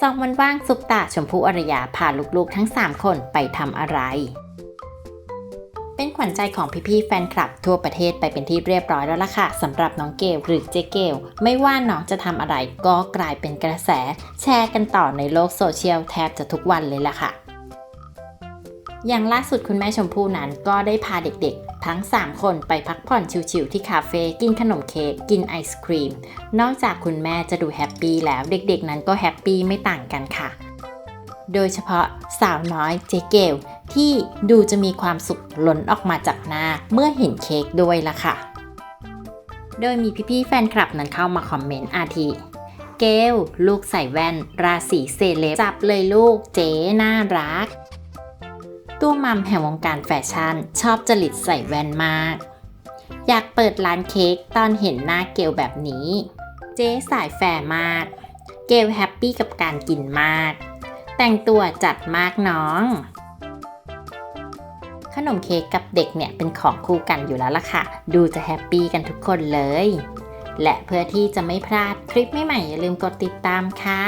สองวันว่างซุปตาชมพู่อรยาพาลูกๆทั้ง 3 คนไปทำอะไร เป็นขวัญใจของพี่ๆแฟนคลับทั่วประเทศไปเป็นที่เรียบร้อยแล้วล่ะค่ะสำหรับน้องเกลหรือเจเกลไม่ว่าน้องจะทำอะไรก็กลายเป็นกระแส แชร์กันต่อในโลกโซเชียลแทบจะทุกวันเลยล่ะค่ะ อย่างล่าสุดคุณแม่ชมพู่นั้นก็ได้พาเด็กๆ ทั้ง 3 คนไปพักผ่อนชิวๆที่คาเฟ่กินขนมเค้กกินไอศครีม นอกจากคุณแม่จะดูแฮปปี้แล้วเด็กๆ นั้นก็แฮปปี้ไม่ต่างกันค่ะ โดยเฉพาะสาวน้อยเจเกลที่ดูจะมีความสุขล้นออกมาจากหน้าเมื่อเห็นเค้กด้วยล่ะค่ะ โดยมีพี่ๆแฟนคลับนั้นเข้ามาคอมเมนต์อาทิเกลลูกใส่แว่น ราศีเซเลบจับเลยลูกเจ๊น่ารัก ตัวมัมแห่งวงการแฟชั่น ชอบจริตใส่แว่นมาก อยากเปิดร้านเค้กตอนเห็นหน้าเกลแบบนี้ เจ๊สายแฟร์มาก เกลแฮปปี้กับการกินมาก แต่งตัวจัดมากน้อง ขนมเค้กกับเด็กเนี่ยเป็นของคู่กันอยู่แล้วล่ะค่ะ ดูจะแฮปปี้กันทุกคนเลย และเพื่อที่จะไม่พลาดคลิปใหม่ๆอย่าลืมกดติดตามค่ะ